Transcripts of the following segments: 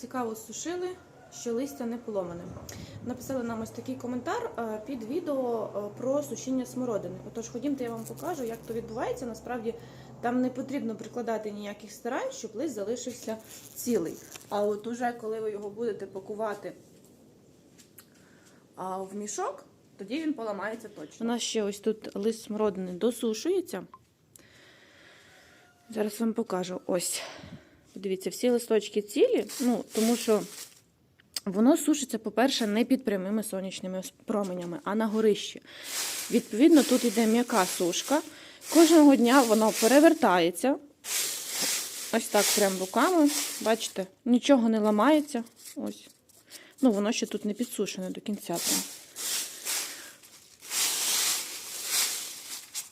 цікаво сушили, що листя не поломане. Написали нам ось такий коментар е, під відео е, про сушіння смородини. Отож, ходімте, я вам покажу, як то відбувається. Насправді там не потрібно прикладати ніяких старань, щоб лист залишився цілий. А от уже коли ви його будете пакувати в мішок, тоді він поламається точно. У нас ще ось тут лист смородини досушується. Зараз вам покажу. Ось. Подивіться, всі листочки цілі, ну, тому що воно сушиться, по-перше, не під прямими сонячними променями, а на горищі. Відповідно, тут йде м'яка сушка. Кожного дня воно перевертається. Ось так, прям руками. Бачите, нічого не ламається. Ось. Ну, воно ще тут не підсушене до кінця. Прям.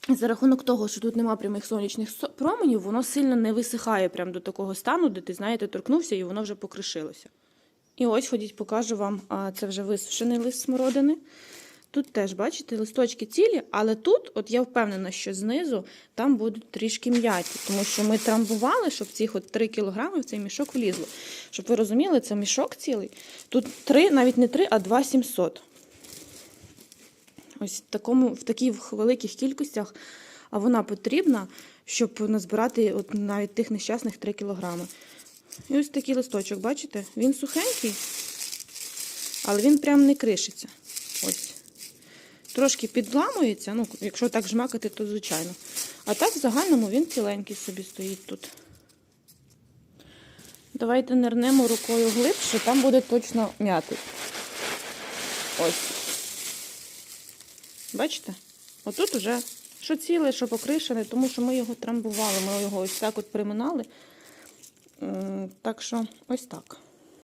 За рахунок того, що тут нема прямих сонячних променів, воно сильно не висихає прямо до такого стану, де ти, знаєте, торкнувся і воно вже покришилося. І ось ходіть, покажу вам, це вже висушений лист смородини. Тут теж, бачите, листочки цілі, але тут, от я впевнена, що знизу там будуть трішки м'яті, тому що ми трамбували, щоб цих от 3 кілограми в цей мішок влізло. Щоб ви розуміли, це мішок цілий. Тут 3, навіть не 3, а 2 700. Ось в, такому, в таких великих кількостях а вона потрібна, щоб назбирати от навіть тих нещасних 3 кілограми. І ось такий листочок, бачите? Він сухенький, але він прям не кришиться. Ось. Трошки підламується, ну, якщо так жмакати, то звичайно. А так в загальному він ціленький собі стоїть тут. Давайте нирнемо рукою глибше, там буде точно м'ятий. Ось. Бачите? Отут уже що ціле, що покришене, тому що ми його трамбували, ми його ось так от приминали. Так що ось так.